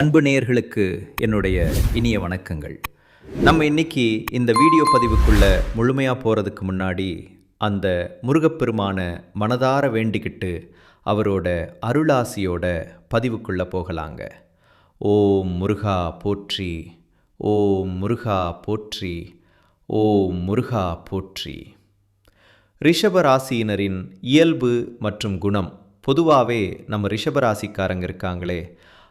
அன்பு நேயர்களுக்கு என்னுடைய இனிய வணக்கங்கள். நம்ம இன்னைக்கு இந்த வீடியோ பதிவுக்குள்ளே முழுமையாக போகிறதுக்கு முன்னாடி அந்த முருகப்பெருமான மனதார வேண்டிக்கிட்டு அவரோட அருளாசியோட பதிவுக்குள்ளே போகலாங்க. ஓம் முருகா போற்றி ஓம் முருகா போற்றி ஓம் முருகா போற்றி. ரிஷபராசியினரின் இயல்பு மற்றும் குணம் பொதுவாகவே நம்ம ரிஷபராசிக்காரங்க இருக்காங்களே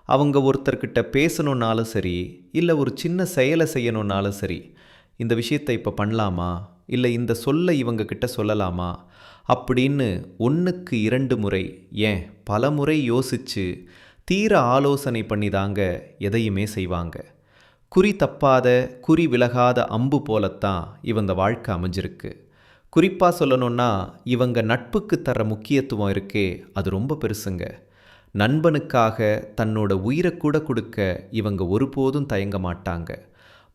அவங்க ஒருத்தர்கிட்ட பேசணுன்னாலும் சரி இல்லை ஒரு சின்ன செயலை செய்யணுன்னாலும் சரி இந்த விஷயத்தை இப்போ பண்ணலாமா? இல்லை இந்த சொல்லை இவங்க கிட்ட சொல்லலாமா? அப்படின்னு ஒன்றுக்கு இரண்டு முறை ஏன்? பல முறை யோசித்து தீர ஆலோசனை பண்ணி தாங்க எதையுமே செய்வாங்க. குறி தப்பாத குறி விலகாத அம்பு போலத்தான் இவங்க வாழ்க்கை அமைஞ்சிருக்கு. குறிப்பாக சொல்லணுன்னா இவங்க நட்புக்கு தர முக்கியத்துவம் இருக்கே அது ரொம்ப பெருசுங்க. நண்பனுக்காக தன்னோட உயிரை கூட கொடுக்க இவங்க ஒருபோதும் தயங்க மாட்டாங்க.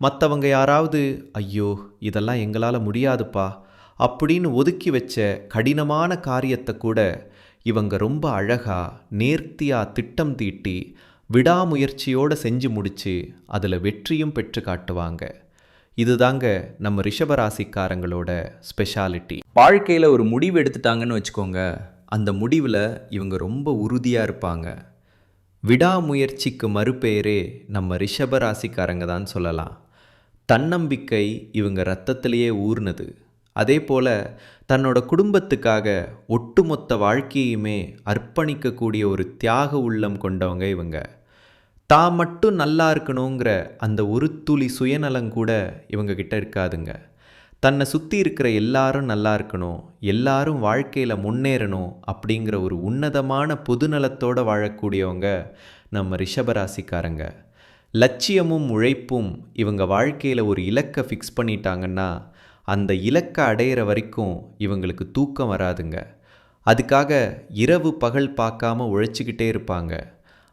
மற்றவங்க யாராவது ஐயோ இதெல்லாம் எங்களால் முடியாதுப்பா அப்படின்னு ஒதுக்கி வச்ச கடினமான காரியத்தை கூட இவங்க ரொம்ப அழகாக நேர்த்தியாக திட்டம் தீட்டி விடாமுயற்சியோடு செஞ்சு முடித்து அதில் வெற்றியும் பெற்று காட்டுவாங்க. இதுதாங்க நம்ம ரிஷபராசிக்காரங்களோட ஸ்பெஷாலிட்டி. வாழ்க்கையில் ஒரு முடிவு எடுத்துட்டாங்கன்னு வச்சுக்கோங்க. அந்த முடிவில் இவங்க ரொம்ப உறுதியாக இருப்பாங்க. விடாமுயற்சிக்கு மறுபெயரே நம்ம ரிஷபராசிக்காரங்க தான் சொல்லலாம். தன்னம்பிக்கை இவங்க ரத்தத்திலேயே ஊர்னது. அதே போல் தன்னோட குடும்பத்துக்காக ஒட்டுமொத்த வாழ்க்கையுமே அர்ப்பணிக்கக்கூடிய ஒரு தியாக உள்ளம் கொண்டவங்க இவங்க. தான் மட்டும் நல்லா இருக்கணுங்கிற அந்த ஒரு துளி சுயநலம் கூட இவங்க கிட்ட இருக்காதுங்க. தன்னை சுற்றி இருக்கிற எல்லாரும் நல்லா இருக்கணும் எல்லாரும் வாழ்க்கையில் முன்னேறணும் அப்படிங்கிற ஒரு உன்னதமான பொதுநலத்தோடு வாழக்கூடியவங்க நம்ம ரிஷபராசிக்காரங்க. லட்சியமும் உழைப்பும் இவங்க வாழ்க்கையில் ஒரு இலக்கை ஃபிக்ஸ் பண்ணிட்டாங்கன்னா அந்த இலக்கை அடையிற வரைக்கும் இவங்களுக்கு தூக்கம் வராதுங்க. அதுக்காக இரவு பகல் பார்க்காம உழைச்சிக்கிட்டே இருப்பாங்க.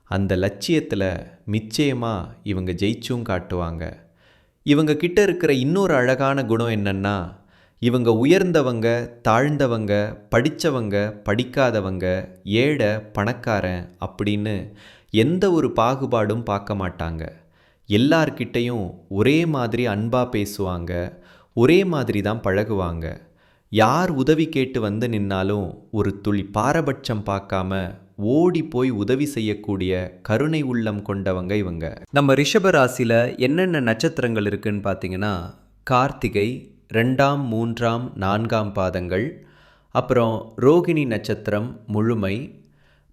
அந்த லட்சியத்தில் நிச்சயமாக இவங்க ஜெயிச்சும் காட்டுவாங்க. இவங்க கிட்ட இருக்கிற இன்னொரு அழகான குணம் என்னன்னா இவங்க உயர்ந்தவங்க தாழ்ந்தவங்க படித்தவங்க படிக்காதவங்க ஏழை பணக்காரன் அப்படின்னு எந்த ஒரு பாகுபாடும் பார்க்க மாட்டாங்க. எல்லார்கிட்டையும் ஒரே மாதிரி அன்பாக பேசுவாங்க ஒரே மாதிரி தான் பழகுவாங்க. யார் உதவி கேட்டு வந்து நின்னாலும் ஒரு துளி பாரபட்சம் பார்க்காம ஓடி போய் உதவி செய்யக்கூடிய கருணை உள்ளம் கொண்டவங்க இவங்க. நம்ம ரிஷப ராசியில் என்னென்ன நட்சத்திரங்கள் இருக்குன்னு பார்த்தீங்கன்னா கார்த்திகை ரெண்டாம் மூன்றாம் நான்காம் பாதங்கள் அப்புறம் ரோகிணி நட்சத்திரம் முழுமை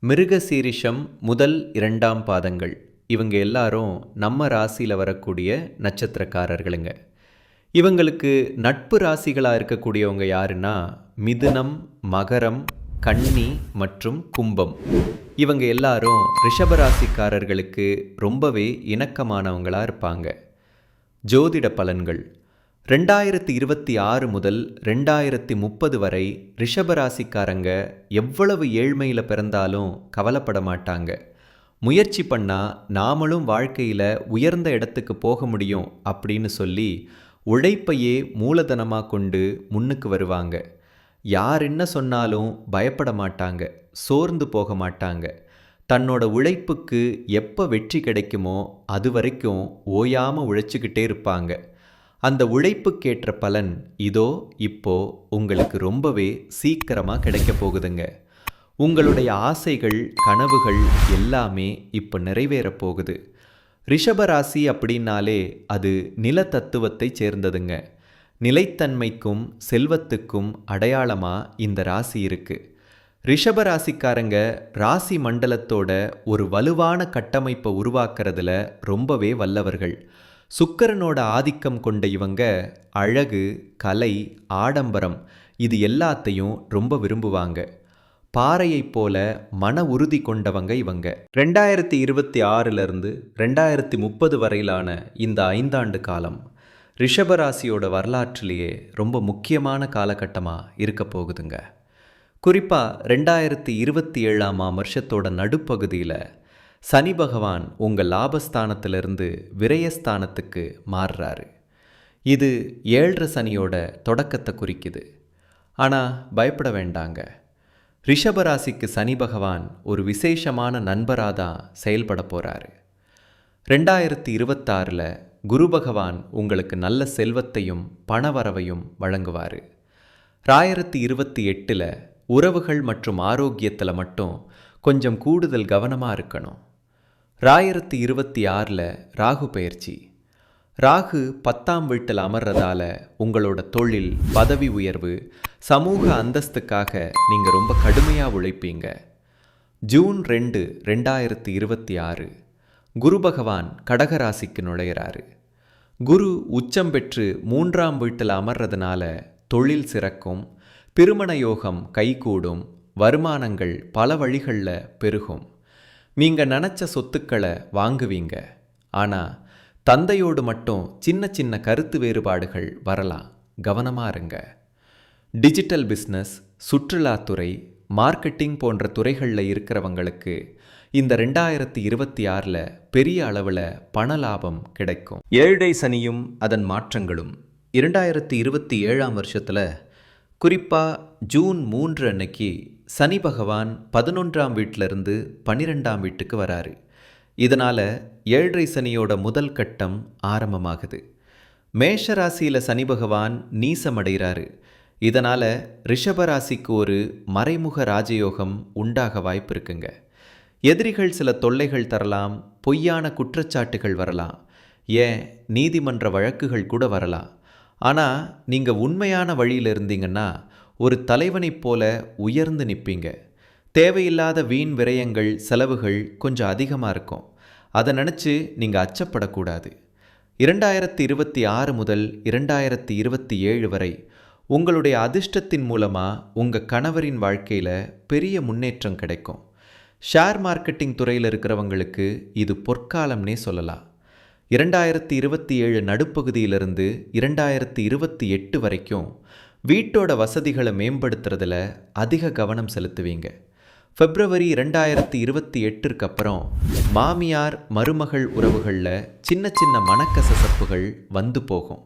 மிருகசீரிஷம் முதல் இரண்டாம் பாதங்கள். இவங்க எல்லாரும் நம்ம ராசியில் வரக்கூடிய நட்சத்திரக்காரர்களுங்க. இவங்களுக்கு நட்பு ராசிகளாக இருக்கக்கூடியவங்க யாருன்னா மிதுனம் மகரம் கன்னி மற்றும் கும்பம். இவங்க எல்லாரும் ரிஷபராசிக்காரர்களுக்கு ரொம்பவே இணக்கமானவங்களாக இருப்பாங்க. ஜோதிட பலன்கள். ரெண்டாயிரத்தி இருபத்தி ஆறு முதல் ரெண்டாயிரத்தி முப்பது வரை ரிஷபராசிக்காரங்க எவ்வளவு ஏழ்மையில் பிறந்தாலும் கவலைப்பட மாட்டாங்க. முயற்சி பண்ணால் நாமளும் வாழ்க்கையில் உயர்ந்த இடத்துக்கு போக முடியும் அப்படின்னு சொல்லி உழைப்பையே மூலதனமாக கொண்டு முன்னுக்கு வருவாங்க. யார் என்ன சொன்னாலும் பயப்பட மாட்டாங்க சோர்ந்து போக மாட்டாங்க. தன்னோட உழைப்புக்கு எப்போ வெற்றி கிடைக்குமோ அது வரைக்கும் ஓயாமல் உழைச்சிக்கிட்டே இருப்பாங்க. அந்த உழைப்புக்கேற்ற பலன் இதோ இப்போ உங்களுக்கு ரொம்பவே சீக்கிரமாக கிடைக்க போகுதுங்க. உங்களுடைய ஆசைகள் கனவுகள் எல்லாமே இப்போ நிறைவேறப் போகுது. ரிஷபராசி அப்படின்னாலே அது நில தத்துவத்தை சேர்ந்ததுங்க. நிலைத்தன்மைக்கும் செல்வத்துக்கும் அடையாளமாக இந்த ராசி இருக்குது ரிஷப ராசிக்காரங்க ராசி மண்டலத்தோட ஒரு வலுவான கட்டமைப்பை உருவாக்குறதுல ரொம்பவே வல்லவர்கள். சுக்கரனோட ஆதிக்கம் கொண்ட இவங்க அழகு கலை ஆடம்பரம் இது எல்லாத்தையும் ரொம்ப விரும்புவாங்க. பாறையைப் போல மன உறுதி கொண்டவங்க இவங்க. ரெண்டாயிரத்தி இருபத்தி ஆறிலிருந்து ரெண்டாயிரத்தி முப்பது வரையிலான இந்த ஐந்தாண்டு காலம் ரிஷபராசியோட வரலாற்றிலேயே ரொம்ப முக்கியமான காலகட்டமாக இருக்க போகுதுங்க. குறிப்பாக ரெண்டாயிரத்தி இருபத்தி ஏழாம் வருஷத்தோட நடுப்பகுதியில் சனி பகவான் உங்கள் லாபஸ்தானத்திலிருந்து விரயஸ்தானத்துக்கு மாறுறாரு. இது ஏழரை சனியோட தொடக்கத்தை குறிக்குது. ஆனால் பயப்பட வேண்டாங்க. ரிஷபராசிக்கு சனி பகவான் ஒரு விசேஷமான நண்பராக தான் செயல்பட போகிறாரு ரெண்டாயிரத்தி இருபத்தாறில் குரு பகவான் உங்களுக்கு நல்ல செல்வத்தையும் பணவரவையும் வழங்குவார். ராயிரத்தி இருபத்தி எட்டில் உறவுகள் மற்றும் ஆரோக்கியத்தில் மட்டும் கொஞ்சம் கூடுதல் கவனமாக இருக்கணும். ராயிரத்தி இருபத்தி ஆறில் ராகு பயிற்சி. ராகு பத்தாம் வீட்டில் அமர்றதால உங்களோட தொழில் பதவி உயர்வு சமூக அந்தஸ்துக்காக நீங்கள் ரொம்ப கடுமையாக உழைப்பீங்க. ஜூன் ரெண்டு ரெண்டாயிரத்தி இருபத்தி ஆறு குரு பகவான் கடகராசிக்கு நுழையிறாரு. குரு உச்சம் பெற்று மூன்றாம் வீட்டில் அமர்றதுனால தொழில் சிறக்கும் திருமண யோகம் கைகூடும் வருமானங்கள் பல வழிகளில் பெருகும். நீங்கள் நினச்ச சொத்துக்களை வாங்குவீங்க. ஆனால் தந்தையோடு மட்டும் சின்ன சின்ன கருத்து வேறுபாடுகள் வரலாம். கவனமாக இருங்க. டிஜிட்டல் பிஸ்னஸ் சுற்றுலாத்துறை மார்க்கெட்டிங் போன்ற துறைகளில் இருக்கிறவங்களுக்கு இந்த ரெண்டாயிரத்தி இருபத்தி ஆறில் பெரிய அளவில் பண லாபம் கிடைக்கும். ஏழை சனியும் அதன் மாற்றங்களும் இரண்டாயிரத்தி இருபத்தி ஏழாம் வருஷத்தில் குறிப்பாக ஜூன் மூன்று அன்னைக்கு சனி பகவான் பதினொன்றாம் வீட்டிலிருந்து பன்னிரெண்டாம் வீட்டுக்கு வராரு. இதனால் ஏழரை சனியோட முதல் கட்டம் ஆரம்பமாகுது. மேஷ ராசியில் சனி பகவான் நீசமடைகிறாரு. இதனால் ரிஷபராசிக்கு ஒரு மறைமுக ராஜயோகம் உண்டாக வாய்ப்பு இருக்குங்க. எதிரிகள் சில தொல்லைகள் தரலாம் பொய்யான குற்றச்சாட்டுகள் வரலாம். ஏன்? நீதிமன்ற வழக்குகள் கூட வரலாம். ஆனால் நீங்கள் உண்மையான வழியில் இருந்தீங்கன்னா ஒரு தலைவனைப் போல உயர்ந்து நிற்பீங்க தேவையில்லாத வீண் விரயங்கள் செலவுகள் கொஞ்சம் அதிகமாக இருக்கும். அதை நினச்சி நீங்கள் அச்சப்படக்கூடாது. இரண்டாயிரத்தி இருபத்தி ஆறு முதல் இரண்டாயிரத்தி இருபத்தி ஏழு வரை உங்களுடைய அதிர்ஷ்டத்தின் மூலமாக உங்கள் கணவரின் வாழ்க்கையில் பெரிய முன்னேற்றம் கிடைக்கும். ஷேர் மார்க்கெட்டிங் துறையில் இருக்கிறவங்களுக்கு இது பொற்காலம்னே சொல்லலாம். இரண்டாயிரத்தி இருபத்தி ஏழு நடுப்பகுதியிலிருந்து இரண்டாயிரத்தி இருபத்தி எட்டு வரைக்கும் வீட்டோட வசதிகளை மேம்படுத்துறதுல அதிக கவனம் செலுத்துவீங்க. பிப்ரவரி இரண்டாயிரத்தி இருபத்தி எட்டிற்கு அப்புறம் மாமியார் மருமகள் உறவுகளில் சின்ன சின்ன மனக்கசசப்புகள் வந்து போகும்.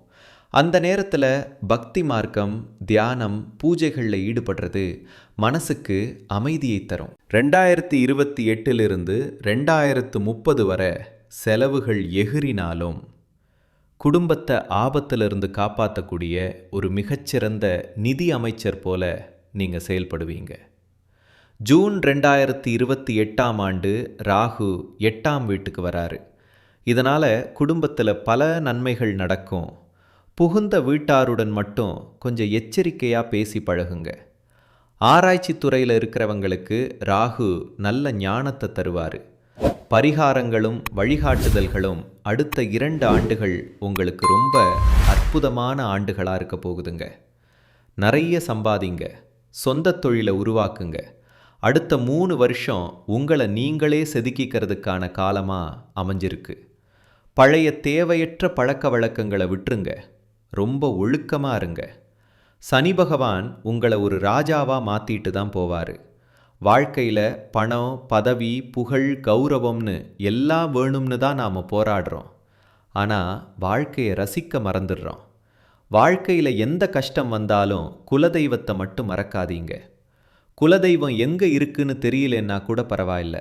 அந்த நேரத்தில் பக்தி மார்க்கம் தியானம் பூஜைகளில் ஈடுபடுறது மனசுக்கு அமைதியை தரும். ரெண்டாயிரத்தி இருபத்தி எட்டிலிருந்து ரெண்டாயிரத்து முப்பது வரை செலவுகள் எகிறினாலும் குடும்பத்தை ஆபத்திலிருந்து காப்பாற்றக்கூடிய ஒரு மிகச்சிறந்த நிதி அமைச்சர் போல நீங்கள் செயல்படுவீங்க. ஜூன் ரெண்டாயிரத்தி இருபத்தி எட்டாம் ஆண்டு ராகு எட்டாம் வீட்டுக்கு வராரு. இதனால் குடும்பத்தில் பல நன்மைகள் நடக்கும். புகுந்த வீட்டாருடன் மட்டும் கொஞ்சம் எச்சரிக்கையாக பேசி பழகுங்க. ஆராய்ச்சி துறையில் இருக்கிறவங்களுக்கு ராகு நல்ல ஞானத்தை தருவார். பரிகாரங்களும் வழிகாட்டுதல்களும் அடுத்த இரண்டு ஆண்டுகள் உங்களுக்கு ரொம்ப அற்புதமான ஆண்டுகளாக இருக்க போகுதுங்க. நிறைய சம்பாதிங்க. சொந்த தொழிலை உருவாக்குங்க. அடுத்த மூணு வருஷம் உங்களை நீங்களே செதுக்கிக்கிறதுக்கான காலமாக அமைஞ்சிருக்கு. பழைய தேவையற்ற பழக்க வழக்கங்களை விட்டுருங்க. ரொம்ப ஒழுக்கமாக இருங்க. சனி பகவான் உங்களை ஒரு ராஜாவாக மாற்றிட்டு தான் போவார். வாழ்க்கையில் பணம் பதவி புகழ் கௌரவம்னு எல்லாம் வேணும்னு தான் நாம் போராடுறோம். ஆனால் வாழ்க்கையை ரசிக்க மறந்துடுறோம். வாழ்க்கையில் எந்த கஷ்டம் வந்தாலும் குலதெய்வத்தை மட்டும் மறக்காதீங்க. குலதெய்வம் எங்கே இருக்குன்னு தெரியலன்னா கூட பரவாயில்ல.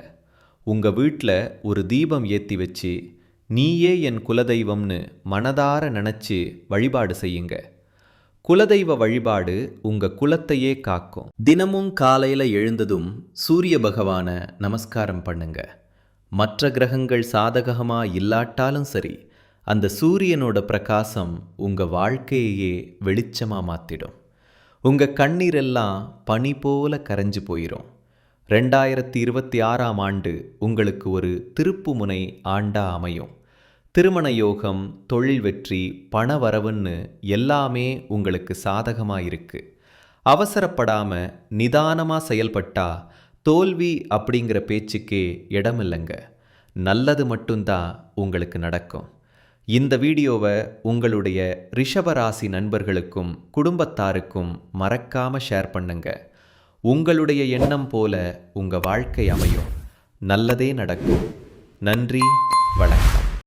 உங்கள் வீட்டில் ஒரு தீபம் ஏற்றி வச்சு நீயே என் குலதெய்வம்னு மனதார நினச்சி வழிபாடு செய்யுங்க. குலதெய்வ வழிபாடு உங்க குலத்தையே காக்கும். தினமும் காலையில் எழுந்ததும் சூரிய பகவான நமஸ்காரம் பண்ணுங்க. மற்ற கிரகங்கள் சாதகமாக இல்லாட்டாலும் சரி அந்த சூரியனோட பிரகாசம் உங்கள் வாழ்க்கையே வெளிச்சமாக மாற்றிடும் உங்கள் கண்ணீரெல்லாம் பனி போல கரைஞ்சு போயிடும் ரெண்டாயிரத்தி இருபத்தி ஆறாம் ஆண்டு உங்களுக்கு ஒரு திருப்புமுனை ஆண்டா அமையும். திருமண யோகம் தொழில் வெற்றி பண வரவுன்னு எல்லாமே உங்களுக்கு சாதகமாக இருக்கு அவசரப்படாமல் நிதானமாக செயல்பட்டா தோல்வி அப்படிங்கிற பேச்சுக்கே இடமில்லைங்க. நல்லது மட்டும்தான் உங்களுக்கு நடக்கும். இந்த வீடியோவை உங்களுடைய ரிஷபராசி நண்பர்களுக்கும் குடும்பத்தாருக்கும் மறக்காமல் ஷேர் பண்ணுங்க. உங்களுடைய எண்ணம் போல உங்கள் வாழ்க்கை அமையும். நல்லதே நடக்கும். நன்றி வணக்கம்.